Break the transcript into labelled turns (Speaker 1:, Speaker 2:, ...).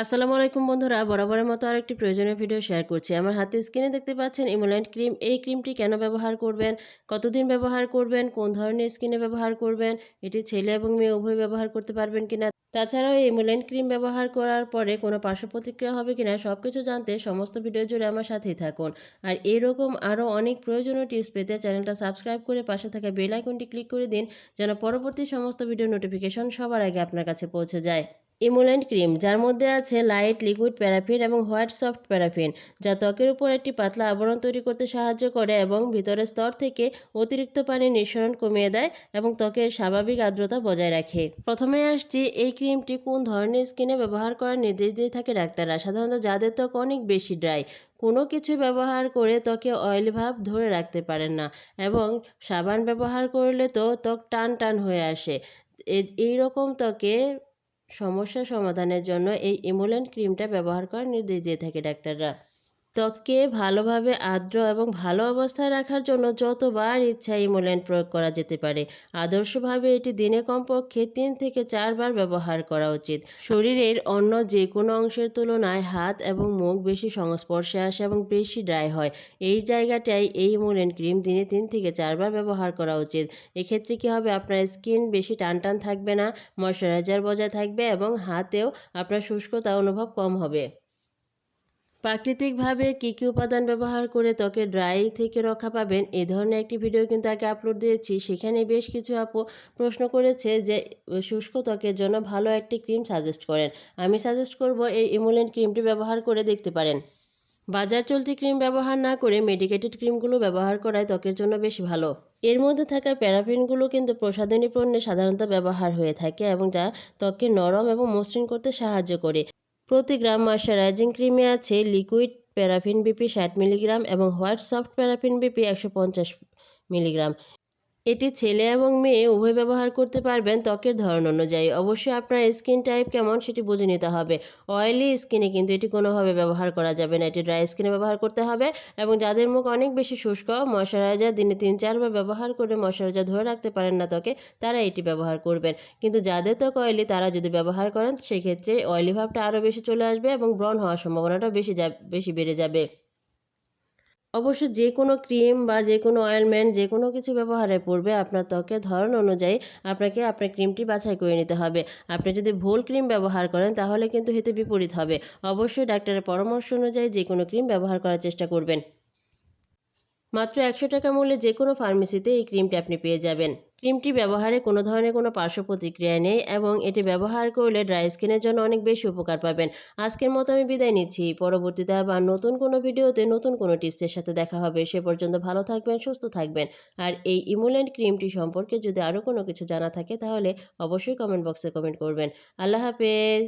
Speaker 1: আসসালামু আলাইকুম বন্ধুরা, বরাবরের মতো আরেকটি প্রয়োজনীয় ভিডিও শেয়ার করছি। আমার হাতে স্ক্রিনে দেখতে পাচ্ছেন ইমোল্যান্ড ক্রিম এই ক্রিমটি কেন ব্যবহার করবেন? কতদিন ব্যবহার করবেন? কোন ধরনের স্কিনে ব্যবহার করবেন? এটি ছেলে এবং মেয়ে উভয় ব্যবহার করতে পারবেন কিনা? তাছাড়াও এই ইমোল্যান্ড ক্রিম ব্যবহার করার পরে কোনো পার্শ্ব প্রতিক্রিয়া হবে কিনা সব কিছু জানতে সমস্ত ভিডিও জুড়ে আমার সাথেই থাকুন। আর এরকম আরও অনেক প্রয়োজনীয় টিপস পেতে চ্যানেলটা সাবস্ক্রাইব করে পাশে থাকা বেল আইকনটি ক্লিক করে দিন, যেন পরবর্তী সমস্ত ভিডিও নোটিফিকেশন সবার আগে আপনার কাছে পৌঁছে যায়। ইমোল্যান্ড ক্রিম, যার মধ্যে আছে লাইট, লিকুইড প্যারাফিন এবং হোয়াইট সফট প্যারাফিন, যা ত্বকের উপর একটি পাতলা আবরণ তৈরি করতে সাহায্য করে এবং ভিতরের স্তর থেকে অতিরিক্ত পানির নিঃসরণ কমিয়ে দেয় এবং ত্বকের স্বাভাবিক আর্দ্রতা বজায় রাখে। প্রথমে আসছি, এই ক্রিমটি কোন ধরনের স্কিনে ব্যবহার করার নির্দেশ দিয়ে থাকে ডাক্তাররা? সাধারণত যাদের ত্বক অনেক বেশি ড্রাই, কোনো কিছু ব্যবহার করে ত্বকে অয়েল ভাব ধরে রাখতে পারেন না এবং সাবান ব্যবহার করলে তো ত্বক টান টান হয়ে আসে। এই রকম ত্বকে সমস্যা সমাধানের জন্য এই ইমোলেন্ট ক্রিমটা ব্যবহার করার নির্দেশ দিয়ে থাকে ডাক্তাররা। ত্বককে ভালোভাবে আর্দ্র এবং ভালো অবস্থায় রাখার জন্য যতবার ইচ্ছা ইমোল্যান্ড প্রয়োগ করা যেতে পারে। আদর্শভাবে এটি দিনে কমপক্ষে তিন থেকে চারবার ব্যবহার করা উচিত। শরীরের অন্য যে কোনো অংশের তুলনায় হাত এবং মুখ বেশি সংস্পর্শে আসে এবং বেশি ড্রাই হয়। এই জায়গাটায় এই ইমোল্যান্ড ক্রিম দিনে তিন থেকে চারবার ব্যবহার করা উচিত। এক্ষেত্রে কী হবে? আপনার স্কিন বেশি টান টান থাকবে না, ময়শ্চারাইজার বজায় থাকবে এবং হাতেও আপনার শুষ্কতা অনুভব কম হবে। প্রাকৃতিকভাবে কী কী উপাদান ব্যবহার করে ত্বকে ড্রাই থেকে রক্ষা পাবেন, এ ধরনের একটি ভিডিও কিন্তু আগে আপলোড দিয়েছি। সেখানে বেশ কিছু আপু প্রশ্ন করেছে যে, শুষ্ক ত্বকের জন্য ভালো একটি ক্রিম সাজেস্ট করেন। আমি সাজেস্ট করব এই ইমোলেন্ট ক্রিমটি ব্যবহার করে দেখতে পারেন। বাজার চলতি ক্রিম ব্যবহার না করে মেডিকেটেড ক্রিমগুলো ব্যবহার করায় ত্বকের জন্য বেশি ভালো। এর মধ্যে থাকা প্যারাফিনগুলো কিন্তু প্রসাধনী পণ্যে সাধারণত ব্যবহার হয়ে থাকে এবং যা ত্বককে নরম এবং মসৃণ করতে সাহায্য করে। প্রতি গ্রাম ময়শ্চারাইজিং ক্রিমে আছে লিকুইড প্যারাফিন বিপি ষাট মিলিগ্রাম এবং হোয়াইট সফট প্যারাফিন বিপি একশো পঞ্চাশ মিলিগ্রাম। এটি ছেলে এবং মেয়ে উভয় ব্যবহার করতে পারবেন ত্বকের ধরন অনুযায়ী। অবশ্যই আপনার স্কিন টাইপ কেমন সেটি বুঝে নিতে হবে। অয়েলি স্কিনে কিন্তু এটি কোনোভাবে ব্যবহার করা যাবে না। এটি ড্রাই স্কিনে ব্যবহার করতে হবে এবং যাদের মুখ অনেক বেশি শুষ্ক, ময়শ্চারাইজার দিনে তিন চারবার ব্যবহার করে ময়শ্চারাইজার ধরে রাখতে পারেন না ত্বকে, তারা এটি ব্যবহার করবেন। কিন্তু যাদের ত্বক অয়েলি, তারা যদি ব্যবহার করেন, সেক্ষেত্রে অয়েলি ভাবটা আরও বেশি চলে আসবে এবং ব্রণ হওয়ার সম্ভাবনাটা বেশি বেশি বেড়ে যাবে। অবশ্য যে কোনো ক্রিম বা যে কোনো অয়েলমেন্ট যে কোনো কিছু ব্যবহারের পূর্বে আপনার ত্বকের ধরন অনুযায়ী আপনাকে আপনার ক্রিমটি বাছাই করে নিতে হবে। আপনি যদি ভুল ক্রিম ব্যবহার করেন তাহলে কিন্তু হিতে বিপরীত হবে। অবশ্যই ডাক্তারের পরামর্শ অনুযায়ী যে কোনো ক্রিম ব্যবহার করার চেষ্টা করবেন। মাত্র একশো টাকা মূল্যে যে কোনো ফার্মেসিতে এই ক্রিমটি আপনি পেয়ে যাবেন। ক্রিমটি ব্যবহারে কোনো ধরনের কোনো পার্শ্ব প্রতিক্রিয়া নেই এবং এটি ব্যবহার করলে ড্রাই স্কিনের জন্য অনেক বেশি উপকার পাবেন। আজকের মতো আমি বিদায় নিচ্ছি। পরবর্তীতে আবার নতুন কোনো ভিডিওতে নতুন কোনো টিপসের সাথে দেখা হবে। সে পর্যন্ত ভালো থাকবেন, সুস্থ থাকবেন। আর এই ইমুলেন্ট ক্রিমটি সম্পর্কে যদি আরও কোনো কিছু জানা থাকে তাহলে অবশ্যই কমেন্ট বক্সে কমেন্ট করবেন। আল্লাহ হাফেজ।